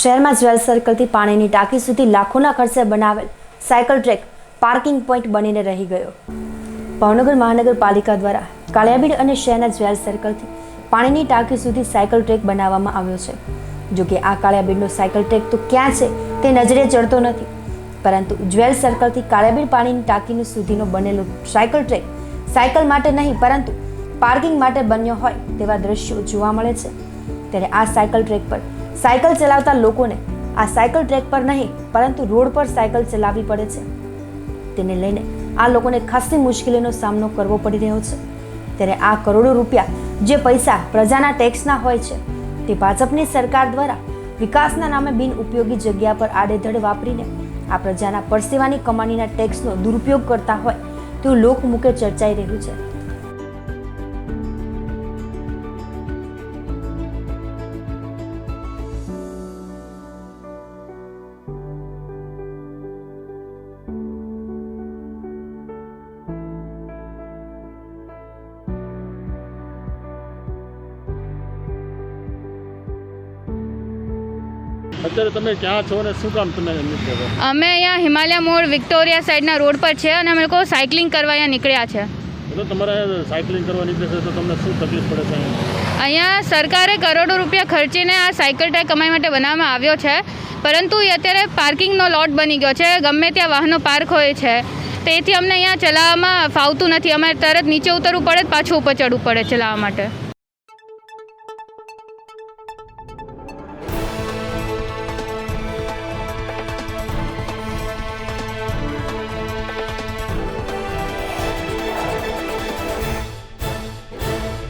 શહેરમાં જ્વેલ સર્કલથી પાણીની ટાંકી સુધી લાખોના ખર્ચે બનાવેલ સાયકલ ટ્રેક પાર્કિંગ પોઈન્ટ બનીને રહી ગયો. ભાવનગર મહાનગરપાલિકા દ્વારા કાળિયાબીડ અને શહેરના જ્વેલ સર્કલથી પાણીની ટાંકી સુધી સાયકલ ટ્રેક બનાવવામાં આવ્યો છે. જોકે આ કાળિયાબીડનો સાયકલ ટ્રેક તો ક્યાં છે તે નજરે ચડતો નથી. પરંતુ જ્વેલ સર્કલથી કાળિયાબીડ પાણીની ટાંકીનું સુધીનો બનેલો સાયકલ ટ્રેક સાયકલ માટે નહીં, પરંતુ પાર્કિંગ માટે બન્યો હોય તેવા દ્રશ્યો જોવા મળે છે. ત્યારે આ સાયકલ ટ્રેક પર સાયકલ ચલાવતા લોકોને આ સાયકલ ટ્રેક પર નહીં, પરંતુ રોડ પર સાયકલ ચલાવવી પડે છે. તેને લઈને આ લોકોને ખાસી મુશ્કેલીનો સામનો કરવો પડી રહ્યો છે. ત્યારે આ કરોડો રૂપિયા જે પૈસા પ્રજાના ટેક્સના હોય છે, તે ભાજપની સરકાર દ્વારા વિકાસના નામે બિન ઉપયોગી જગ્યા પર આડેધડ વાપરીને આ પ્રજાના પરસેવાની કમાણીના ટેક્સનો દુરુપયોગ કરતા હોય તેવું લોકમુખે ચર્ચાઈ રહ્યું છે. અત્યારે તમે ક્યાં છો અને શું કામ તમે અમે અહીંયા હિમાલય મોડ વિક્ટોરિયા સાઈડના રોડ પર છે અને અમે લોકો સાયકલિંગ કરવા અહીંયા નીકળ્યા છે. તો તમારે સાયકલિંગ કરવા નીકળે તો તમને શું તકલીફ પડે છે અહીંયા? સરકારે કરોડો રૂપિયા ખર્ચીને આ સાયકલ ટ્રેક કમાઈ માટે બનાવવામાં આવ્યો છે પરંતુ એ અત્યારે પાર્કિંગનો લોટ બની ગયો છે ગમે ત્યાં વાહનો પાર્ક હોય છે તેથી અમને અહીંયા ચલાવવામાં ફાવતું નથી. અમારે તરત નીચે ઉતરવું પડે પાછું ઉપર ચડવું પડે ચલાવવા માટે.